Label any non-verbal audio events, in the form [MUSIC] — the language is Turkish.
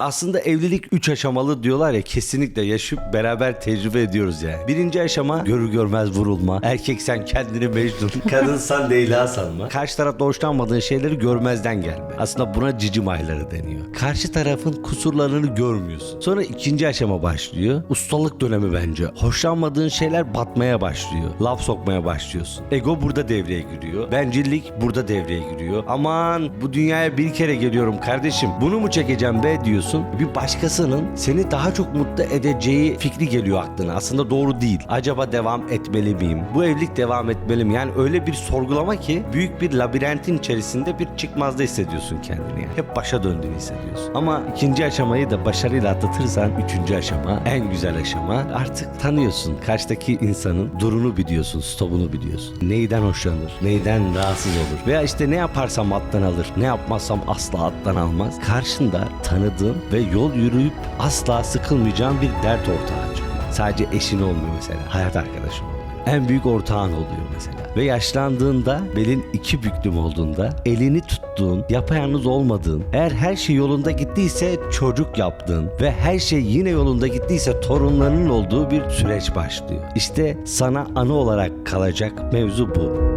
Aslında evlilik 3 aşamalı diyorlar ya kesinlikle yaşayıp beraber tecrübe ediyoruz yani. Birinci aşama görür görmez vurulma. Erkek sen kendini Mecnun, [LAUGHS] kadın sen Leyla sanma. Karşı tarafta hoşlanmadığın şeyleri görmezden gelme. Aslında buna cicim ayları deniyor. Karşı tarafın kusurlarını görmüyorsun. Sonra ikinci aşama başlıyor. Ustalık dönemi bence. Hoşlanmadığın şeyler batmaya başlıyor. Laf sokmaya başlıyorsun. Ego burada devreye giriyor. Bencillik burada devreye giriyor. Aman bu dünyaya bir kere geliyorum kardeşim. Bunu mu çekeceğim be diyorsun. Bir başkasının seni daha çok mutlu edeceği fikri geliyor aklına. Aslında doğru değil. Acaba devam etmeli miyim? Bu evlilik devam etmeli mi? Yani öyle bir sorgulama ki büyük bir labirentin içerisinde bir çıkmazda hissediyorsun kendini. Yani. Hep başa döndüğünü hissediyorsun. Ama ikinci aşamayı da başarıyla atlatırsan üçüncü aşama en güzel aşama. Artık tanıyorsun. Karşıdaki insanın durunu biliyorsun, stopunu biliyorsun. Neyden hoşlanır, neyden rahatsız olur. Veya işte ne yaparsam alttan alır, ne yapmazsam asla alttan almaz. Karşında tanıdığın ve yol yürüyüp asla sıkılmayacağın bir dert ortağı. Sadece eşin olmuyor mesela, hayat arkadaşın oluyor. En büyük ortağın oluyor mesela. Ve yaşlandığında belin iki büklüm olduğunda elini tuttuğun, yapayalnız olmadığın, eğer her şey yolunda gittiyse çocuk yaptığın ve her şey yine yolunda gittiyse torunlarının olduğu bir süreç başlıyor. İşte sana anı olarak kalacak mevzu bu.